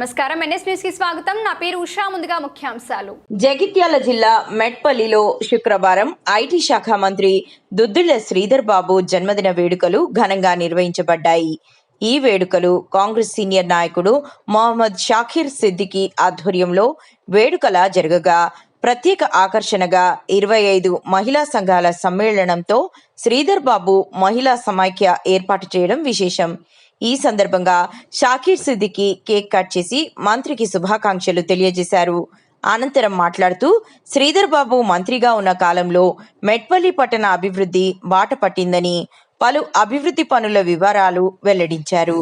నమస్కారం. ఎన్ఎస్ న్యూస్కి స్వాగతం. నా పేరు ఉషా. ముందుగా ముఖ్యాంశాలు. జగిత్యాల జిల్లా మెట్పల్లిలో శుక్రవారం ఐటీ శాఖ మంత్రి దుద్దుల శ్రీధర్ బాబు జన్మదిన వేడుకలు ఘనంగా నిర్వహించబడ్డాయి. ఈ వేడుకలు కాంగ్రెస్ సీనియర్ నాయకుడు మొహమ్మద్ షాఖీర్ సిద్దికి ఆధ్వర్యంలో వేడుకల జరగగా ప్రత్యేక ఆకర్షణగా ఇరవై ఐదు మహిళా సంఘాల సమ్మేళనంతో శ్రీధర్ బాబు మహిళా సమాఖ్య ఏర్పాటు చేయడం విశేషం. ఈ సందర్భంగా షాకీర్ సిద్దికి కేక్ కట్ చేసి మంత్రికి శుభాకాంక్షలు తెలియజేశారు. అనంతరం మాట్లాడుతూ శ్రీధర్ బాబు మంత్రిగా ఉన్న కాలంలో మెట్పల్లి పట్టణ అభివృద్ధి బాట పట్టిందని పలు అభివృద్ధి పనుల వివరాలు వెల్లడించారు.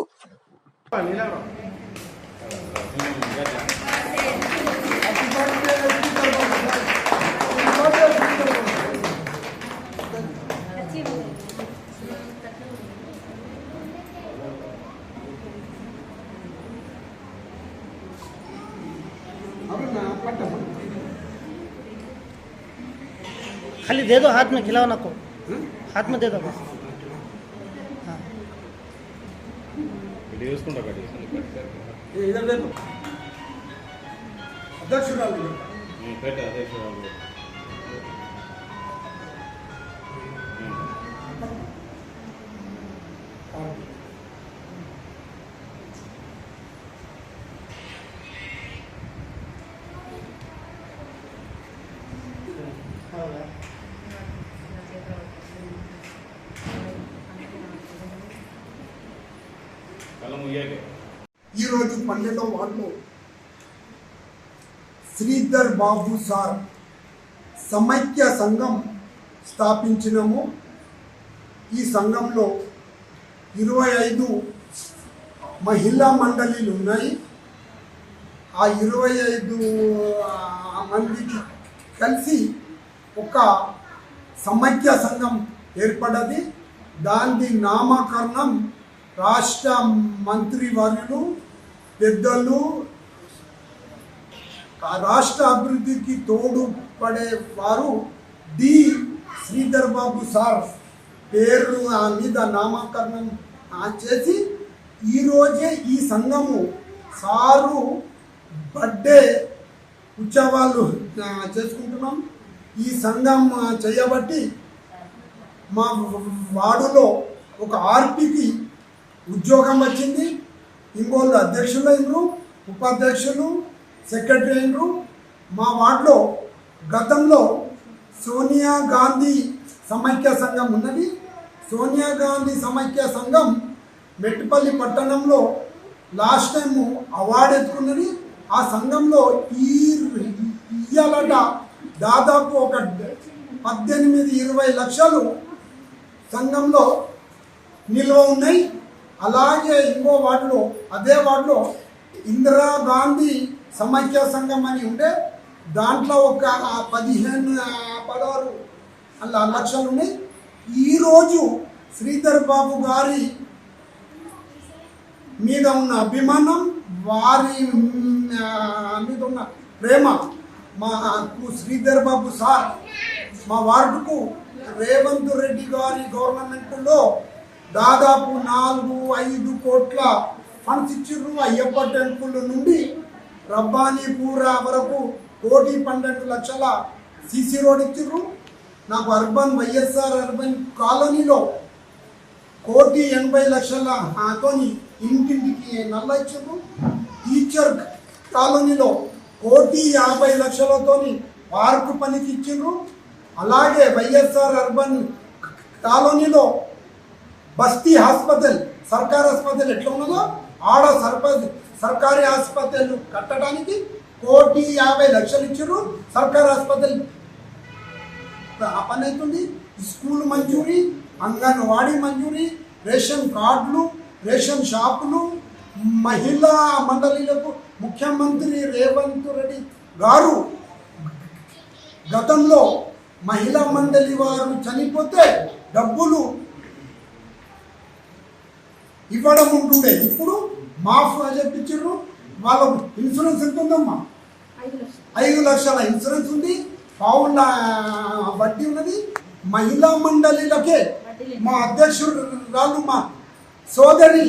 खाली दे दो हाथ में खिलाओ ना को हाथ में दे दो बस हाँ వేసుకుంటా కట్టి అధ్యక్షురాలు పెట్ట ఈరోజు పన్నెండవ వార్డులో శ్రీధర్ బాబు సార్ సమైక్య సంఘం స్థాపించినము. ఈ సంఘంలో ఇరవై ఐదు మహిళా మండలీలు ఉన్నాయి. ఆ ఇరవై ఐదు మందికి కలిసి ఒక సమైక్య సంఘం ఏర్పడది. దాని నామకరణం రాష్ట్ర మంత్రివర్యులు పెద్దలు రాష్ట్ర అభివృద్ధికి తోడుపడే వారు డి. శ్రీధర్ బాబు సార్. పేరు ఆ మీద నామకరణం చేసి ఈరోజే ఈ సంఘము సారు బర్త్డే ఉత్సవాలు చేసుకుంటున్నాం. ఈ సంఘం చేయబట్టి మా వార్డులో ఒక ఆర్పికి ఉద్యోగం వచ్చింది. ఇంకోళ్ళు అధ్యక్షులు అయినరు ఉపాధ్యక్షులు సెక్రటరీ అయినరు. మా వార్డులో గతంలో సోనియా గాంధీ సమైక్య సంఘం ఉన్నది. సోనియా గాంధీ సమైక్య సంఘం మెట్టుపల్లి పట్టణంలో లాస్ట్ టైం అవార్డు ఎత్తుకున్నది. ఆ సంఘంలో ఈ ఇయ్యాలట దాదాపు ఒక పద్దెనిమిది ఇరవై లక్షలు సంఘంలో నిల్వ ఉన్నాయి. అలాగే ఇంకో వార్డులో అదే వార్డులో ఇందిరా గాంధీ సమైక్య సంఘం అని ఉండే దాంట్లో ఒక పదిహేను పదహారు అలా లక్షలు ఉన్నాయి. ఈరోజు శ్రీధర్ బాబు గారి మీద ఉన్న అభిమానం వారి మీద ఉన్న ప్రేమ మాకు శ్రీధర్ బాబు సార్ మా వార్డుకు రేవంత్ రెడ్డి గారి గవర్నమెంట్లో దాదాపు నాలుగు ఐదు కోట్ల ఫండ్స్ ఇచ్చిర్రు అయ్యప్ప టెంపుల్ నుండి రబ్బానీపూర వరకు కోటి పన్నెండు లక్షల సీసీ రోడ్ ఇచ్చిర్రు. నాకు అర్బన్ వైఎస్ఆర్ అర్బన్ కాలనీలో కోటి ఎనభై లక్షల తోని ఇంటింటికి నల్ల ఇచ్చారు టీచర్ కాలనీలో కోటి యాభై లక్షలతోని పార్కు పనికి ఇచ్చిండ్రు అలాగే వైఎస్ఆర్ అర్బన్ కాలనీలో బస్తీ హాస్పిటల్ సర్కార్ హాస్పిటల్ ఎట్లా ఉన్నదో ఆడ సర్పంచ్ సర్కారీ ఆసుపత్రులు కట్టడానికి కోటి యాభై లక్షలు ఇచ్చారు. సర్కార్ ఆసుపత్రి ఆ పని అవుతుంది. స్కూల్ మంజూరీ అంగన్వాడీ మంజూరీ రేషన్ కార్డులు రేషన్ షాపులు మహిళా మండలీలకు ముఖ్యమంత్రి రేవంత్ రెడ్డి గారు గతంలో మహిళా మండలి వారు చనిపోతే డబ్బులు ఇవ్వడం ఉంటుండే. ఇప్పుడు మాఫ్ చెప్పించారు వాళ్ళకు ఇన్సూరెన్స్ ఎంత ఉందమ్మా ఐదు లక్షల ఇన్సూరెన్స్ ఉంది. పావుల వడ్డీ ఉన్నది. మహిళా మండలిలకే మా అధ్యక్షుడు రాళ్ళు మా సోదరి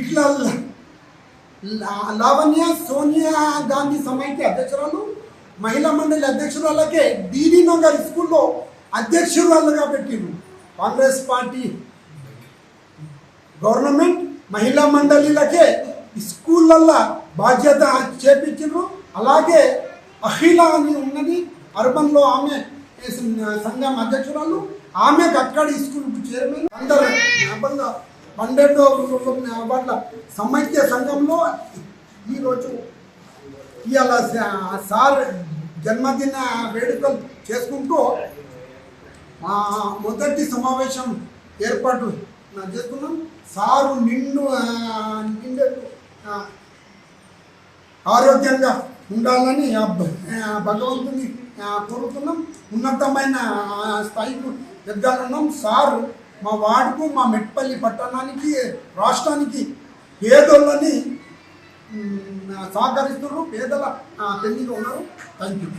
ఇట్లా లావణ్య సోనియా గాంధీ సమైక్య అధ్యక్షురాలు మహిళా మండలి అధ్యక్షురాలకే డీడీ నగర్ స్కూల్లో అధ్యక్షురాలుగా పెట్టిండ్రు. కాంగ్రెస్ పార్టీ గవర్నమెంట్ మహిళా మండలిలకే స్కూళ్ళల్లో బాధ్యత చేపించారు అలాగే అఖిల అని ఉన్నది అర్బన్లో ఆమె సంఘం అధ్యక్షురాలు. ఆమె కక్కడి స్కూల్ చైర్మన్. అందరూ జ్ఞాపకంగా పన్నెండు వాళ్ళ సమైక్య సంఘంలో ఈరోజు ఇవాళ సార్ జన్మదిన వేడుకలు చేసుకుంటూ మొదటి సమావేశం ఏర్పాటు చేసుకున్నాం సారు నిన్ను ఆ, ఆరోగ్యంగా ఉండాలని భగవంతుని కోరుతున్నాం. ఉన్నతమైన స్థాయికి ఎద్దాలన్నాం సారు మా వాడుకు మా మెట్పల్లి పట్టణానికి రాష్ట్రానికి పేదోళ్ళని సహకరిస్తున్నారు. పేదల పెళ్ళిలో ఉన్నారు. Thank you